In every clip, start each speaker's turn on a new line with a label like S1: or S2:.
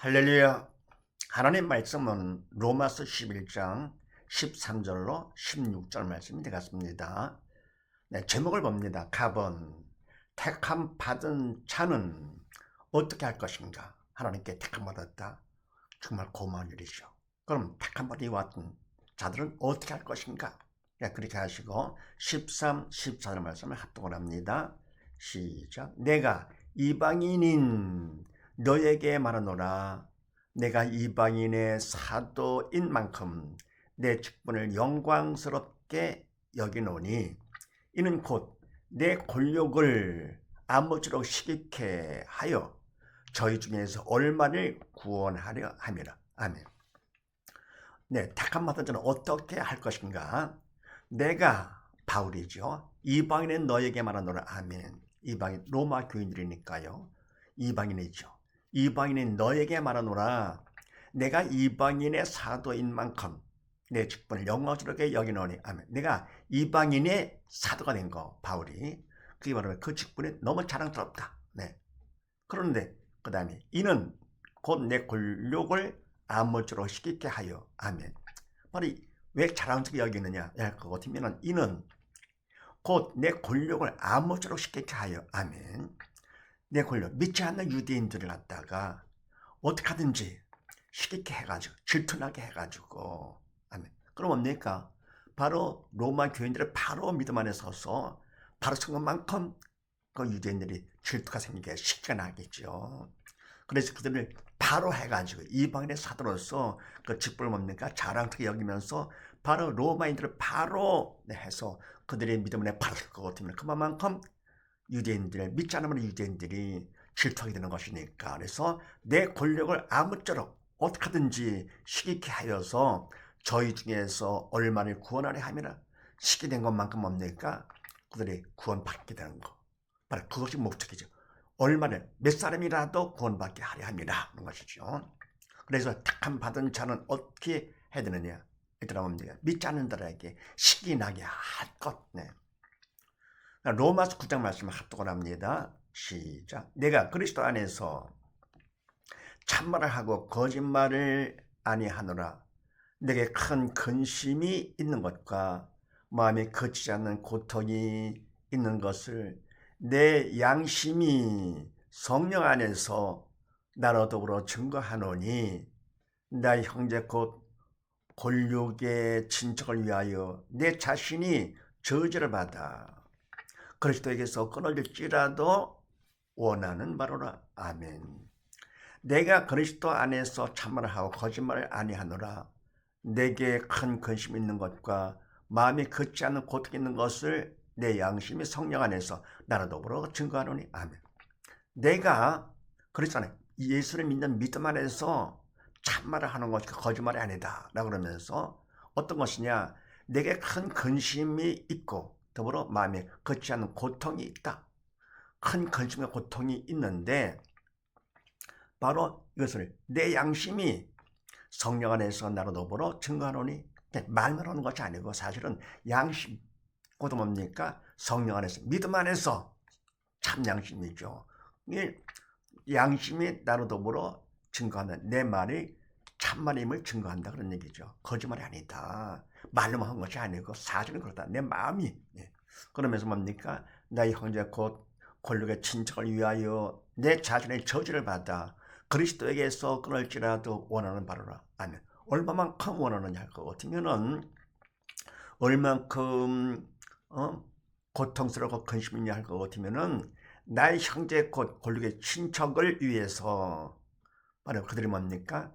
S1: 할렐루야. 하나님 말씀은 로마서 11장 13절로 16절 말씀이 되겠습니다. 네, 제목을 봅니다. 갑은 택함 받은 자는 어떻게 할 것인가? 하나님께 택함 받았다. 정말 고마운 일이죠. 그럼 택함 받이 왔던 자들은 어떻게 할 것인가? 네, 그렇게 하시고 13, 14절 말씀을 합동을 합니다. 시작. 내가 이방인인 너에게 말하노라. 내가 이방인의 사도인 만큼 내 직분을 영광스럽게 여기노니 이는 곧 내 권력을 아무쪼록 시기케 하여 저희 중에서 얼마를 구원하려 함이라. 아멘. 네, 받은 자는 어떻게 할 것인가? 내가 바울이죠. 이방인은 너에게 말하노라. 아멘. 이방인 로마 교인들이니까요. 이방인이죠. 이방인인 너에게 말하노라. 내가 이방인의 사도인 만큼 내 직분을 영광스럽게 여기노니. 아멘. 내가 이방인의 사도가 된 거, 바울이. 그게 바로 그 직분이 너무 자랑스럽다. 네. 그런데 그 다음에 이는 곧 내 권력을 아무쪼록 시키게 하여. 아멘. 바로 이- 왜 자랑스럽게 여기느냐? 야, 그거 같으면 이는 곧 내 권력을 아무쪼록 시키게 하여. 아멘. 내 권력, 믿지 않는 유대인들을 갖다가 어떻게 하든지 시키게 해가지고, 질투나게 해가지고. 아멘. 그럼 뭡니까? 바로 로마 교인들을 바로 믿음 안에 서서 바로 성금만큼 그 유대인들이 질투가 생기게 시기가 나겠죠. 그래서 그들을 바로 해가지고 이방인의 사도로서 그 직분을 뭡니까? 자랑스럽게 여기면서 바로 로마인들을 바로 네, 해서 그들의 믿음을 바로 것 같으면 그만큼 유대인들 믿지 않으면 유대인들이 질투하게 되는 것이니까 그래서 내 권력을 아무쪼록 어떻게 하든지 시기케 하여서 저희 중에서 얼마를 구원하려 함이라 시기된 것만큼 뭡니까? 그들이 구원받게 되는 거 바로 그것이 목적이죠 얼마를 몇 사람이라도 구원받게 하려 합니다 그런 것이죠 그래서 택함 받은 자는 어떻게 해야 되느냐 뭡니까? 믿지 않는 자들에게 시기 나게 할 것 네. 로마서 9장 말씀을 합독을 합니다. 시작. 내가 그리스도 안에서 참말을 하고 거짓말을 아니하노라. 내게 큰 근심이 있는 것과 마음에 거치지 않는 고통이 있는 것을 내 양심이 성령 안에서 나로 더불어 증거하노니 나의 형제 곧 권력의 친척을 위하여 내 자신이 저주를 받아 그리스도에게서 끊어질지라도 원하는 바로라. 아멘. 내가 그리스도 안에서 참말을 하고 거짓말을 아니하노라. 내게 큰 근심 있는 것과 마음이 걷지 않는 고통 있는 것을 내 양심이 성령 안에서 나라 더불어 증거하노니. 아멘. 내가 그리스도 안에 예수를 믿는 믿음 안에서 참말을 하는 것이 거짓말이 아니다. 라고 그러면서 어떤 것이냐. 내게 큰 근심이 있고 더불어 마음에 걷지 않는 고통이 있다. 큰 근심과 고통이 있는데 바로 이것을 내 양심이 성령 안에서 나로 더불어 증거하노니 말만 하는 것이 아니고 사실은 양심 그것도 뭡니까? 성령 안에서 믿음 안에서 참 양심이죠. 이 양심이 나로 더불어 증거하는 내 말이 참말임을 증거한다 그런 얘기죠. 거짓말이 아니다. 말로만 한 것이 아니고 사실은 그렇다. 내 마음이. 예. 그러면서 뭡니까? 나의 형제 곧 권력의 친척을 위하여 내 자신의 저주를 받아 그리스도에게서 끊을지라도 원하는 바로라. 아멘. 얼마만큼 원하느냐 할것 같으면은 얼만큼 어? 고통스럽고 근심 있냐 할 것 같으면은 나의 형제 곧 권력의 친척을 위해서 바로 그들이 뭡니까?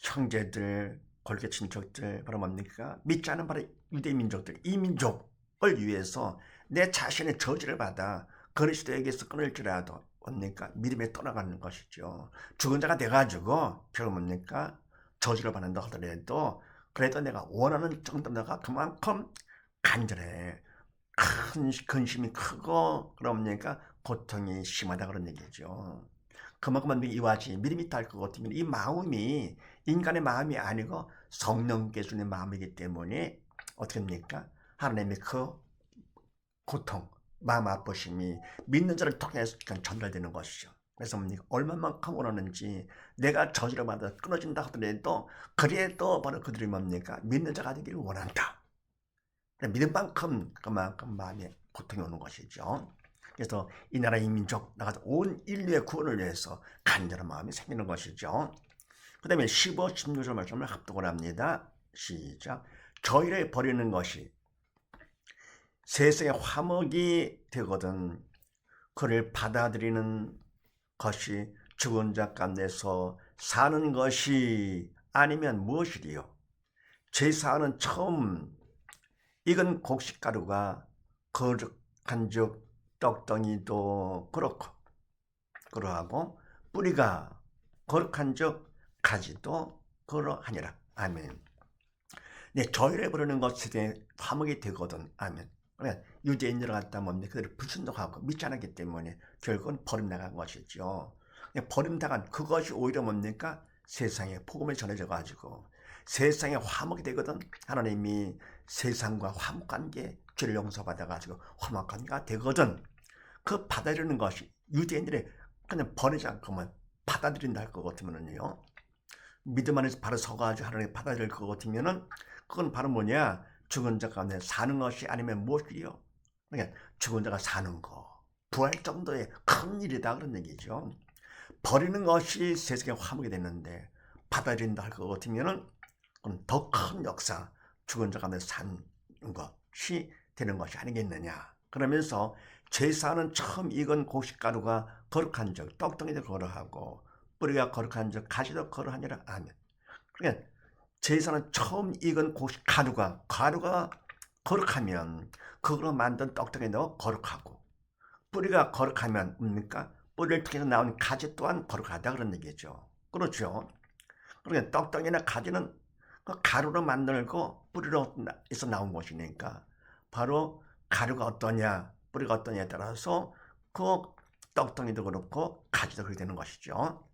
S1: 형제들, 권력의 친척들, 바로 뭡니까? 믿지 않은 바로 유대 민족들, 이 민족을 위해서 내 자신의 저주를 받아 그리스도에게서 끊을지라도 뭡니까? 믿음에 떠나가는 것이죠. 죽은 자가 돼가지고 결국 뭡니까? 저주를 받는다 하더라도 그래도 내가 원하는 정도가 그만큼 간절해. 큰 근심이 크고 그러니까 고통이 심하다 그런 얘기죠. 그만큼 이와 같이 믿음이 있다 할것 같으면 이 마음이 인간의 마음이 아니고 성령께 주는 마음이기 때문에 어떻게 합니까? 하나님의 그 고통, 마음 아프심이 믿는 자를 통해서 전달되는 것이죠. 그래서? 얼마만큼 원하는지 내가 저지르마다 끊어진다 하더라도 그래도 바로 그들이 뭡니까? 믿는 자가 되기를 원한다. 그래, 믿은 만큼 그만큼 마음에 고통이 오는 것이죠. 그래서 이 나라 이 민족 나가서 온 인류의 구원을 위해서 간절한 마음이 생기는 것이죠. 그 다음에 15, 16절 말씀을 합독을 합니다. 시작. 저희를 버리는 것이 세상의 화목이 되거든 그를 받아들이는 것이 죽은 자 가운데서 사는 것이 아니면 무엇이리요? 제사는 처음 익은 곡식가루가 거룩한 즉 떡덩이도 그렇고 그러하고 뿌리가 거룩한 즉 가지도 그러하니라. 아멘. 네, 저희를 부르는 것에 대해 화목이 되거든. 아멘. 유대인들 갖다 뭡니까? 그들을 불순종하고 믿지 않았기 때문에 결국은 버림나간 것이죠. 버림당한 그것이 오히려 뭡니까? 세상에 복음을 전해져 가지고 세상에 화목이 되거든. 하나님이 세상과 화목관계 죄를 용서받아 가지고 화목관계가 되거든. 그 받아들이는 것이 유대인들이 그냥 버리지 않고만 받아들인다 할것 같으면은요. 믿음 안에서 바로 서가지고 하나님 받아들일 것 같으면은 그건 바로 뭐냐? 죽은 자 가운데 사는 것이 아니면 무엇이요? 그러니까 죽은 자가 사는 거. 부활 정도의 큰 일이다 그런 얘기죠. 버리는 것이 세상에 화목이 됐는데 받아들인다 할 것 같으면은 더큰 역사, 죽은 자 가운데 사는 것이 되는 것이 아니겠느냐. 그러면서 제사는 처음 익은 고춧가루가 거룩한 적, 떡덩이도 거룩하고 뿌리가 거룩한 적, 가지도 거룩하니라. 아멘. 그러니까 제사는 처음 익은 고춧가루가 가루가 거룩하면 그걸로 만든 떡덩이도 거룩하고 뿌리가 거룩하면 뭡니까? 뿌리를 통해서 나온 가지 또한 거룩하다 그런 얘기죠. 그렇죠. 그러니까 떡덩이나 가지는 그 가루로 만들고 뿌리로 에서 나온 것이니까 바로 가루가 어떠냐 뿌리가 어떠냐에 따라서 그 떡덩이도 그렇고 가지도 그렇게 되는 것이죠.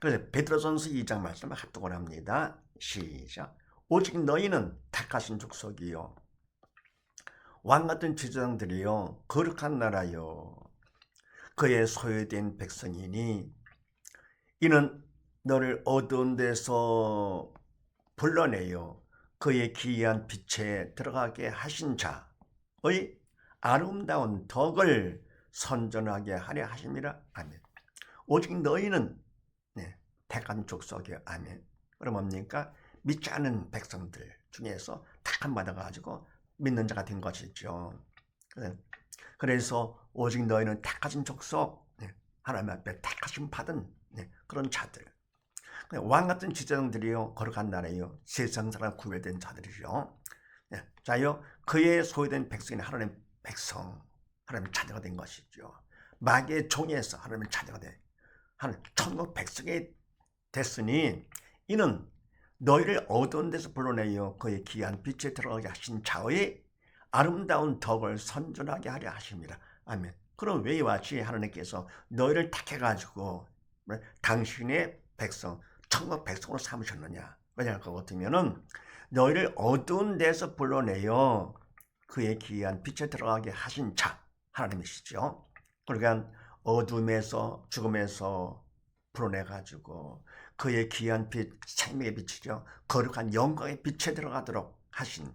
S1: 그래서 베드로전서 2장 말씀을 합독을 합니다. 시작. 오직 너희는 택하신 족속이요. 왕 같은 제사장들이요. 거룩한 나라요. 그의 소유된 백성이니 이는 너를 어두운 데서 불러내요. 그의 기이한 빛에 들어가게 하신 자의 아름다운 덕을 선전하게 하려 하심이라. 아멘. 오직 너희는 네, 택한 족속이요. 아멘. 그럼 뭡니까? 믿지 않은 백성들 중에서 택함 받아가지고 믿는 자가 된 것이죠. 그래서 오직 너희는 택하신 족속, 네, 하나님 앞에 택하심 받은 네, 그런 자들. 왕 같은 지자들이요 거룩한 나라요 세상 사람 구별된 자들이죠. 네, 자요 그의 소유된 백성이 하나님 백성, 하나님 자녀가 된 것이죠. 마귀의 종에서 하나님의 자녀가 된 하나님 천국 백성이 됐으니 이는 너희를 어두운 데서 불러내어 그의 귀한 빛에 들어가게 하신 자의 아름다운 덕을 선전하게 하려 하십니다. 아멘. 그럼 왜 이와치 하나님께서 너희를 택해가지고 당신의 백성, 천국 백성으로 삼으셨느냐? 왜냐할 것 같으면은 너희를 어두운 데서 불러내어 그의 귀한 빛에 들어가게 하신 자 하나님이시죠. 그러니까 어둠에서 죽음에서 풀어내 가지고 그의 귀한 빛 생명의 빛이죠. 거룩한 영광의 빛에 들어가도록 하신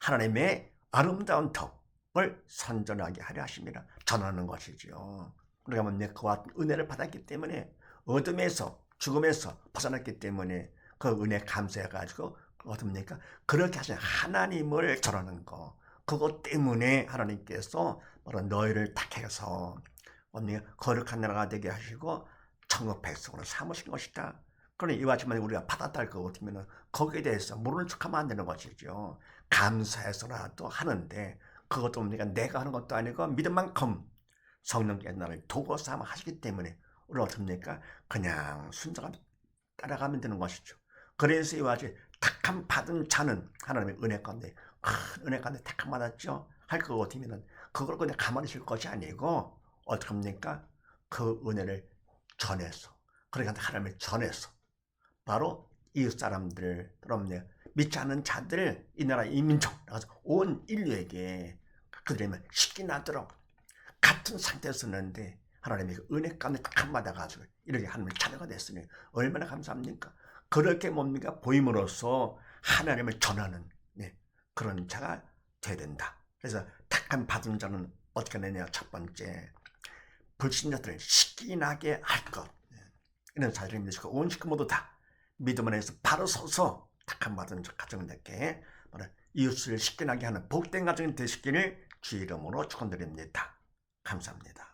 S1: 하나님의 아름다운 덕을 선전하게 하려 하십니다. 전하는 것이죠. 우리가 그와 은혜를 받았기 때문에 어둠에서 죽음에서 벗어났기 때문에 그 은혜 감사해 가지고 어떻습니까? 그렇게 하신 하나님을 전하는 거. 그것 때문에 하나님께서 너희를 택해서 언니 거룩한 나라가 되게 하시고 천국 백성으로 삼으신 것이다. 그러니 이와 같이 우리가 받았다 할것 같으면 거기에 대해서 모르는 척하면 안 되는 것이죠. 감사해서라도 하는데 그것도 뭡니까? 내가 하는 것도 아니고 믿은 만큼 성령께서 나를 도구 삼아 하시기 때문에 우리 어떻습니까? 그냥 순종하면 따라가면 되는 것이죠. 그래서 이와 같이 택함 받은 자는 하나님의 은혜 가운데 큰 은혜 가운데 택함 받았죠. 할것 같으면 그걸 그냥 가만히 있을 것이 아니고 어떻게 합니까? 그 은혜를 전해서 그러니까 하나님을 전해서 바로 이웃 사람들 그럼요 믿지 않는 자들 이 나라 이 민족 온 인류에게 그들이면 쉽게 나도록 같은 상태였었는데 하나님이 그 은혜 가운데 딱 받아가지고 이렇게 하나님의 자녀가 됐으니 얼마나 감사합니까? 그렇게 뭡니까? 보임으로써 하나님을 전하는 네, 그런 자가 돼야 된다. 그래서 택함 받은 자는 어떻게 되냐? 첫 번째, 불신자들을 식인하게 할 것. 네, 이런 사실을 믿으시고 온 식구 모두 다 믿음 안에서 바로 서서 택함 받은 자 가정들께 이웃을 식인하게 하는 복된 가정이 되시기를 주 이름으로 축원드립니다. 감사합니다.